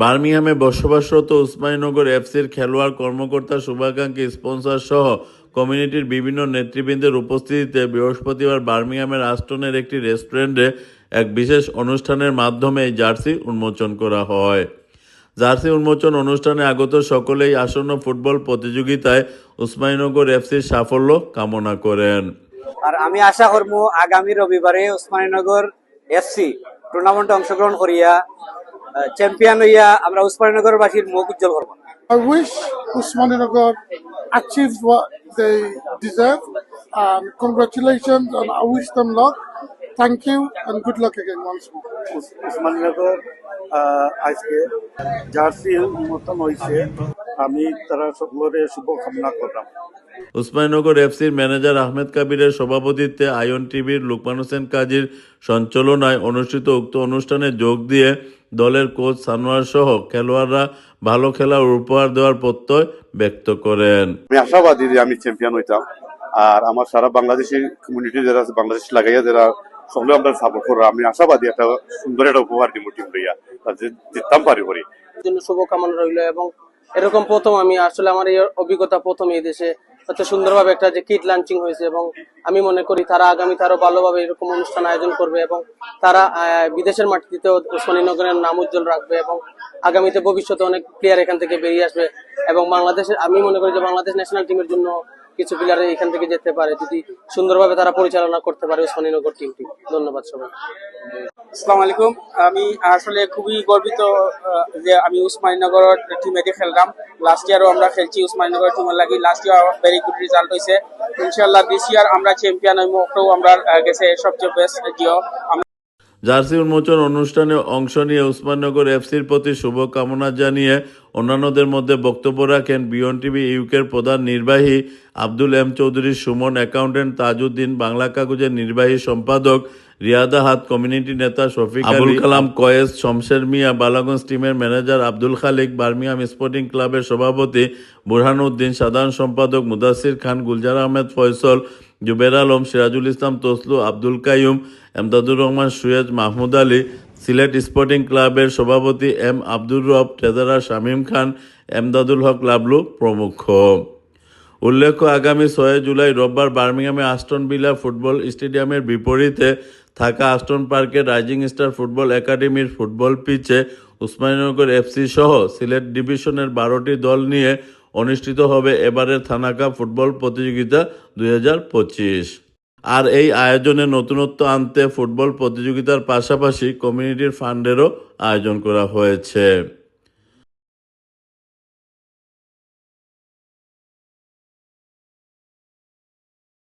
বার্মিংহামে বসবাসরত উসমানীনগর এফসির খেলোয়াড় কর্মকর্তা শুভাকাঙ্ক্ষী স্পন্সর সহ কমিউনিটির বিভিন্ন নেতৃবৃন্দের উপস্থিতিতে বৃহস্পতিবার বার্মিংহামের আস্টনের একটি রেস্টুরেন্টে এক বিশেষ অনুষ্ঠানের মাধ্যমে এই জার্সি উন্মোচন করা হয়। জার্সি উন্মোচন অনুষ্ঠানে আগত সকলেই আসন্ন ফুটবল প্রতিযোগিতায় উসমানীনগর এফসির সাফল্য কামনা করেন। আর আমি আশা করব আগামী রবিবারে ওসমানীনগর এফসি টুর্নামেন্টে অংশগ্রহণ করিয়া চ্যাম্পিয়ন হইয়া আমরা উসমানীনগর বাসীর মুখ উজ্জ্বল করব। I wish Osmaninagar achieve they deserve um congratulations and i wish them luck thank you and good luck again once more. usmanagar আজকে জার্সি মতন হইছে। আমি তারা সকলোৰে শুভ কামনা করলাম। উসমানীনগর এফসির ম্যানেজার আহমেদ কাবিরের সভাপতিত্বে আয়ন টিভির লুকমান হোসেন কাজীর সঞ্চালনায় অনুষ্ঠিত উক্ত অনুষ্ঠানে যোগ দিয়ে দলের কোচ সানোয়ার সহ খেলোয়াড়রা ভালো খেলার উপহার দেওয়ার প্রত্যয় ব্যক্ত করেন। আমি আশাবাদী যে আমি চ্যাম্পিয়ন হইতাম। আর আমার সারা বাংলাদেশি কমিউনিটি যারা আছে বাংলাদেশ লাগাইয়া যারা সকলে আমরা সাপোর্ট করো আমি আশাবাদী একটা সুন্দর একটা উপহার দিব টিম লইয়া। জিততাম পারি করি জন্য শুভকামনা রইল এবং এরকম প্রথম আমি আসলে আমার এই অভিজ্ঞতা প্রথম এই দেশে। এত সুন্দরভাবে একটা যে কিট লঞ্চিং হয়েছে এবং আমি মনে করি তারা আগামীতে আরও ভালোভাবে এরকম অনুষ্ঠান আয়োজন করবে এবং তারা বিদেশের মাটিতেও শনিনগরের নাম উজ্জ্বল রাখবে এবং আগামীতে ভবিষ্যতে অনেক প্লেয়ার এখান থেকে বেরিয়ে আসবে এবং বাংলাদেশের, আমি মনে করি যে বাংলাদেশ ন্যাশনাল টিমের জন্য কিছু প্লেয়ার এখান থেকে যেতে পারে, যদি সুন্দরভাবে তারা পরিচালনা করতে পারে শনিনগর টিমটি ধন্যবাদ সবাই। আসসালামু আলাইকুম। আমি আসলে খুবই গর্বিত যে আমি উসমানীনগর টিমেতে খেললাম। লাস্ট ইয়ারও আমরা খেলছি উসমানীনগর টিমের লাগি। Last year very good result হয়েছে ইনশাল্লাহ দিস ইয়ার আমরা চ্যাম্পিয়ন ওটাও আমরা গেছে সবচেয়ে বেস্ট জিও জার্সি উন্মোচন অনুষ্ঠানে অংশ নিয়ে উসমাননগর এফসির প্রতি শুভকামনা জানিয়ে অন্যান্যদের মধ্যে বক্তব্য রাখেন বিয়ন টিভি ইউকের প্রধান নির্বাহী আব্দুল এম চৌধুরী সুমন অ্যাকাউন্টেন্ট তাজউদ্দিন বাংলা কাগজের নির্বাহী সম্পাদক রিয়াদা হাত কমিউনিটি নেতা শফিক আবুল কালাম কয়েস শমশের মিয়া বালাগঞ্জ টিমের manager Abdul Khalik Birmingham sporting ক্লাবের সভাপতি বুরহানুদ্দিন সাধারণ সম্পাদক মুদাসির খান গুলজার আহমেদ ফয়সল জুবের আলম, সিরাজুল ইসলাম, তসলু, আব্দুল কাইয়ুম, এমদাদুর রহমান, সুয়েজ মাহমুদ আলী, সিলেট স্পোর্টিং ক্লাবের সভাপতি এম আব্দুর রব, ট্রেজারার শামীম খান, এমদাদুল হক লাবলু প্রমুখ। উল্লেখ্য, আগামী ছয় জুলাই রোববার বার্মিংহামে আস্টন বিলা ফুটবল স্টেডিয়ামের বিপরীতে থাকা আস্টন পার্কের রাইজিং স্টার ফুটবল একাডেমির ফুটবল পিচে উসমানীনগর এফসি সহ সিলেট ডিভিশনের বারোটি দল নিয়ে অনুষ্ঠিত হবে এবারের থানাকা ফুটবল প্রতিযোগিতা দুই হাজার পঁচিশ। আর এই আয়োজনে নতুনত্ব আনতে ফুটবল প্রতিযোগিতার পাশাপাশি কমিউনিটির ফান্ডেরও আয়োজন করা হয়েছে।